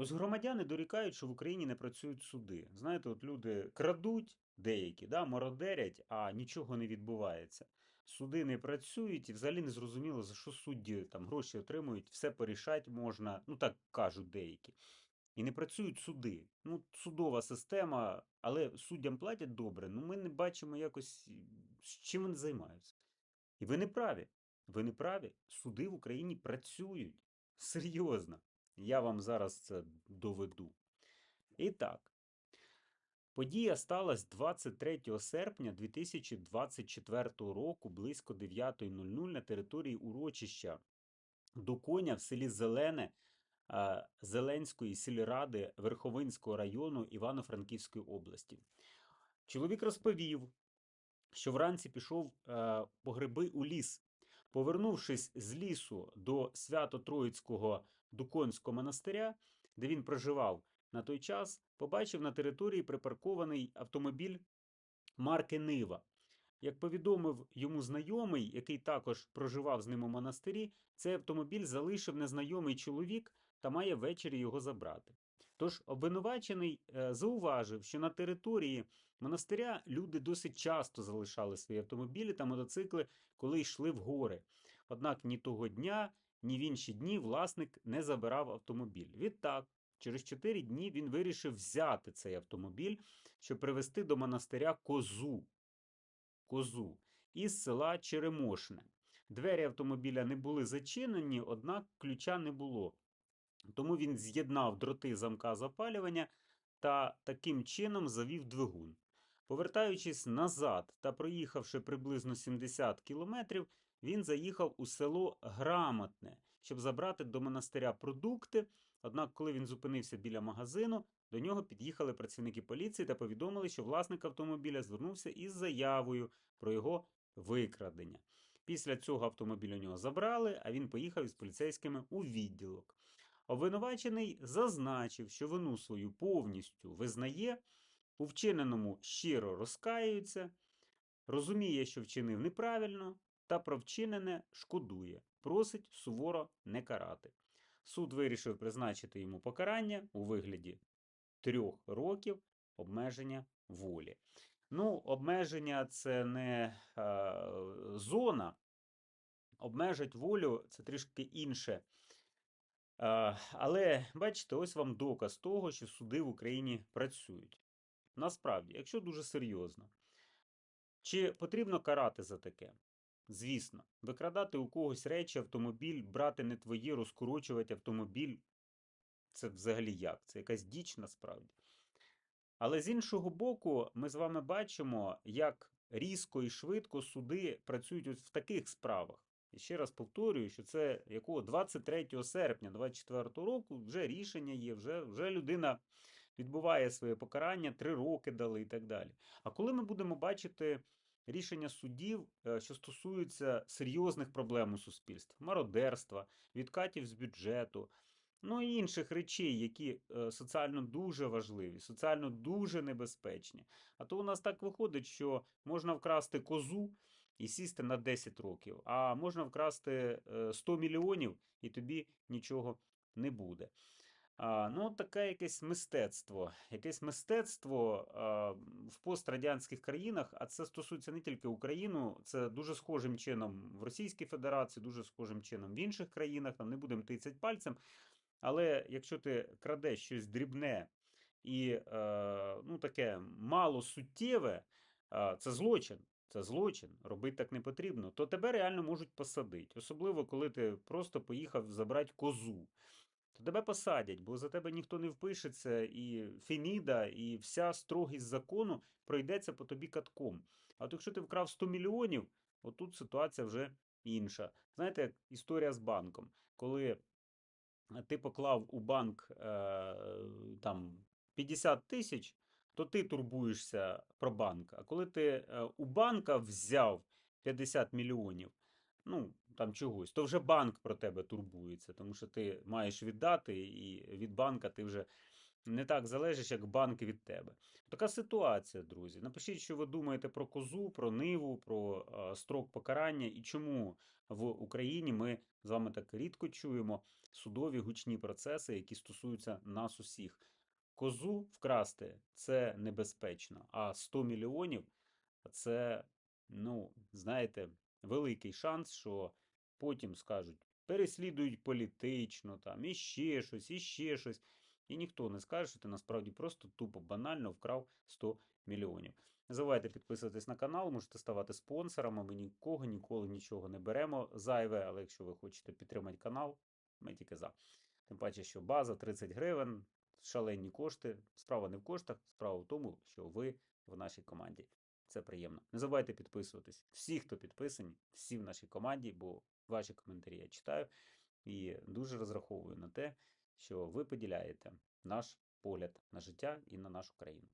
Ось громадяни дорікають, що в Україні не працюють суди. Знаєте, от люди крадуть деякі, да, мародерять, а нічого не відбувається. Суди не працюють і взагалі не зрозуміло, за що судді там гроші отримують, все порішати можна, ну так кажуть деякі. І не працюють суди. Ну, судова система, але суддям платять добре. Ну, ми не бачимо якось, з чим вони займаються. І ви не праві. Ви не праві. Суди в Україні працюють. Серйозно. Я вам зараз це доведу. І так, подія сталася 23 серпня 2024 року близько 9.00 на території урочища до коня в селі Зелене Зеленської сільради Верховинського району Івано-Франківської області. Чоловік розповів, що вранці пішов е, по гриби у ліс. Повернувшись з лісу до Свято-Троїцького Дуконського монастиря, де він проживав на той час, побачив на території припаркований автомобіль марки Нива. Як повідомив йому знайомий, який також проживав з ним у монастирі, цей автомобіль залишив незнайомий чоловік та має ввечері його забрати. Тож обвинувачений е, зауважив, що на території монастиря люди досить часто залишали свої автомобілі та мотоцикли, коли йшли в гори. Однак ні того дня, ні в інші дні власник не забирав автомобіль. Відтак, через 4 дні він вирішив взяти цей автомобіль, щоб привезти до монастиря козу. Козу із села Черемошне. Двері автомобіля не були зачинені, однак ключа не було. Тому він з'єднав дроти замка запалювання та таким чином завів двигун. Повертаючись назад та проїхавши приблизно 70 кілометрів, він заїхав у село Грамотне, щоб забрати до монастиря продукти. Однак, коли він зупинився біля магазину, до нього під'їхали працівники поліції та повідомили, що власник автомобіля звернувся із заявою про його викрадення. Після цього автомобіль у нього забрали, а він поїхав із поліцейськими у відділок. Обвинувачений зазначив, що вину свою повністю визнає, у вчиненому щиро розкаюється, розуміє, що вчинив неправильно, та про вчинене шкодує, просить суворо не карати. Суд вирішив призначити йому покарання у вигляді трьох років обмеження волі. Ну, обмеження це не е, зона, обмежить волю це трішки інше. Е, але бачите, ось вам доказ того, що суди в Україні працюють. Насправді, якщо дуже серйозно, чи потрібно карати за таке? Звісно, викрадати у когось речі, автомобіль, брати не твої, розкорочувати автомобіль це взагалі як? Це якась діч насправді. Але з іншого боку, ми з вами бачимо, як різко і швидко суди працюють ось в таких справах. І ще раз повторюю, що це якого 23 серпня 2024 року вже рішення є, вже, вже людина відбуває своє покарання, три роки дали і так далі. А коли ми будемо бачити рішення суддів, е, що стосуються серйозних проблем у суспільстві, мародерства, відкатів з бюджету, ну і інших речей, які е, соціально дуже важливі, соціально дуже небезпечні. А то у нас так виходить, що можна вкрасти козу і сісти на 10 років, а можна вкрасти е, 100 мільйонів і тобі нічого не буде. Ну, таке якесь мистецтво. Якесь мистецтво в пострадянських країнах, а це стосується не тільки України, це дуже схожим чином в Російській Федерації, дуже схожим чином в інших країнах, там не будемо тицять пальцем. Але якщо ти крадеш щось дрібне і е, ну, таке мало суттєве, е, це злочин. Це злочин, робити так не потрібно, то тебе реально можуть посадити. Особливо, коли ти просто поїхав забрати козу то тебе посадять, бо за тебе ніхто не впишеться, і Феміда, і вся строгість закону пройдеться по тобі катком. А от якщо ти вкрав 100 мільйонів, отут ситуація вже інша. Знаєте, як історія з банком, коли ти поклав у банк е, там 50 тисяч, то ти турбуєшся про банк. А коли ти е, у банка взяв 50 мільйонів, ну, там чогось, то вже банк про тебе турбується, тому що ти маєш віддати, і від банка ти вже не так залежиш, як банк від тебе. Така ситуація, друзі. Напишіть, що ви думаєте про козу, про ниву, про е, строк покарання і чому в Україні ми з вами так рідко чуємо судові гучні процеси, які стосуються нас усіх. Козу вкрасти це небезпечно, а 100 мільйонів це, ну, знаєте, великий шанс, що потім скажуть, переслідують політично, там, і ще щось, і ще щось. І ніхто не скаже, що ти насправді просто тупо банально вкрав 100 мільйонів. Не забувайте підписуватись на канал, можете ставати спонсорами. Ми нікого ніколи нічого не беремо зайве, але якщо ви хочете підтримати канал, ми тільки за. Тим паче, що база 30 гривень, шалені кошти. Справа не в коштах, справа в тому, що ви в нашій команді. Це приємно. Не забувайте підписуватись. Всі, хто підписані, всі в нашій команді, бо ваші коментарі я читаю і дуже розраховую на те, що ви поділяєте наш погляд на життя і на нашу країну.